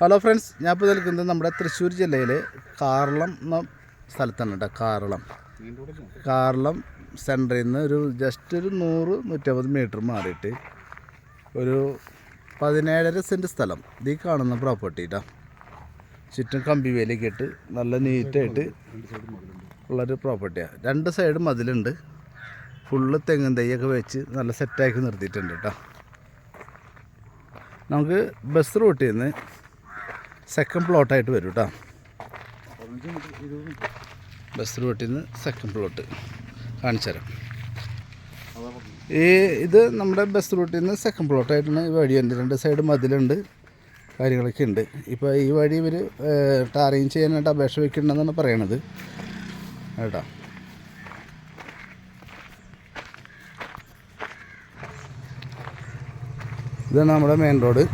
Hello friends ഞാൻ ഇപ്പോൾ നിൽക്കുന്നത് നമ്മുടെ തൃശ്ശൂർ ജില്ലയിലെ കാർളം എന്ന സ്ഥലത്താണ് കേട്ടോ കാർളം. കാർളം സെന്ററിൽ നിന്ന് ഒരു ജസ്റ്റ് ഒരു നൂറ് നൂറ്റമ്പത് മീറ്റർ മാറിയിട്ട് ഒരു പതിനേഴര സെന്റ് സ്ഥലം. ഇത് കാണുന്ന പ്രോപ്പർട്ടി കേട്ടോ ചുറ്റും കമ്പി വേലിയൊക്കെ ഇട്ട് നല്ല നീറ്റായിട്ട് ഉള്ളൊരു പ്രോപ്പർട്ടിയാണ് രണ്ട് സൈഡ് മതിലുണ്ട് ഫുള്ള് തെങ്ങും തൈയൊക്കെ വെച്ച് നല്ല സെറ്റാക്കി നിർത്തിയിട്ടുണ്ട് കേട്ടോ. നമുക്ക് ബസ് റൂട്ടിൽ നിന്ന് സെക്കൻഡ് പ്ലോട്ടായിട്ട് വരും കേട്ടോ ബസ് റൂട്ടിൽ നിന്ന് സെക്കൻഡ് പ്ലോട്ട് കാണിച്ചു തരാം. ഈ ഇത് നമ്മുടെ ബസ് റൂട്ടിൽ നിന്ന് സെക്കൻഡ് പ്ലോട്ടായിട്ടാണ് ഈ വഴിയുണ്ട് രണ്ട് സൈഡ് മതിലുണ്ട് കാര്യങ്ങളൊക്കെ ഉണ്ട്. ഇപ്പോൾ ഈ വഴി ഇവർ ടാറിങ് ചെയ്യാനായിട്ട് അപേക്ഷ വെക്കുന്നുണ്ടെന്നാണ് പറയണത്. കേട്ടോ? ഇതാണ് നമ്മുടെ മെയിൻ റോഡ്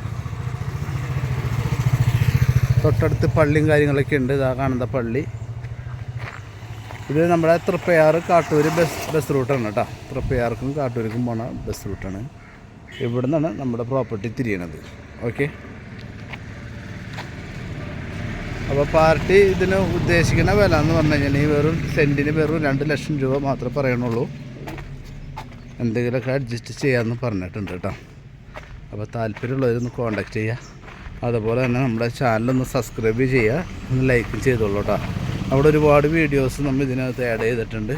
തൊട്ടടുത്ത് പള്ളിയും കാര്യങ്ങളൊക്കെ ഉണ്ട്. ഇതാ കാണുന്ന പള്ളി. ഇത് നമ്മുടെ തൃപ്പയാറ് കാട്ടൂർ ബസ് ബസ് റൂട്ടാണ് കേട്ടോ. തൃപ്പയാർക്കും കാട്ടൂർക്കും പോണ ബസ് റൂട്ടാണ്. ഇവിടെ നിന്നാണ് നമ്മുടെ പ്രോപ്പർട്ടി തിരിയണത്. ഓക്കെ. അപ്പോൾ പാർട്ടി ഇതിന് ഉദ്ദേശിക്കുന്ന വില എന്ന് പറഞ്ഞു കഴിഞ്ഞാൽ ഈ വെറും സെന്റിന് വെറും രണ്ട് ലക്ഷം രൂപ മാത്രമേ പറയണുള്ളൂ. എന്തെങ്കിലുമൊക്കെ അഡ്ജസ്റ്റ് ചെയ്യാമെന്ന് പറഞ്ഞിട്ടുണ്ട് കേട്ടോ. അപ്പോൾ താല്പര്യമുള്ളവരൊന്ന് കോണ്ടാക്ട് ചെയ്യുക അതുപോലെ തന്നെ നമ്മുടെ ചാനലൊന്ന് സബ്സ്ക്രൈബ് ചെയ്യുക ഒന്ന് ലൈക്ക് ചെയ്തോളൂ കേട്ടോ. അവിടെ ഒരുപാട് വീഡിയോസ് നമ്മൾ ഇതിനകത്ത് ആഡ് ചെയ്തിട്ടുണ്ട്.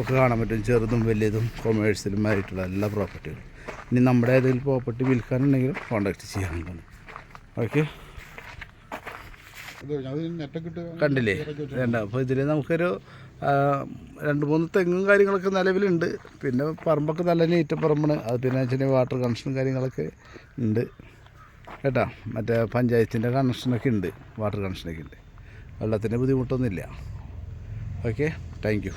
ഒക്കെ കാണാൻ പറ്റും. ചെറുതും വലിയതും കൊമേഴ്സിലും ആയിട്ടുള്ള എല്ലാ പ്രോപ്പർട്ടികളും ഇനി നമ്മുടെ ഏതെങ്കിലും പ്രോപ്പർട്ടി വിൽക്കാനുണ്ടെങ്കിലും കോണ്ടാക്ട് ചെയ്യാവുന്നതാണ് ഓക്കെ കണ്ടില്ലേ? വേണ്ട അപ്പോൾ ഇതിൽ നമുക്കൊരു രണ്ട് മൂന്ന് തെങ്ങും കാര്യങ്ങളൊക്കെ നിലവിലുണ്ട്. പിന്നെ പറമ്പൊക്കെ നല്ല നീറ്റ് പറമ്പാണ്. അത് പിന്നെ വെച്ചാൽ വാട്ടർ കണക്ഷനും കാര്യങ്ങളൊക്കെ ഉണ്ട്. കേട്ടോ മറ്റേ പഞ്ചായത്തിന്റെ കണക്ഷനൊക്കെ ഉണ്ട് വാട്ടർ കണക്ഷനൊക്കെ ഉണ്ട്. വെള്ളത്തിന്റെ ബുദ്ധിമുട്ടൊന്നുമില്ല. Okay thank you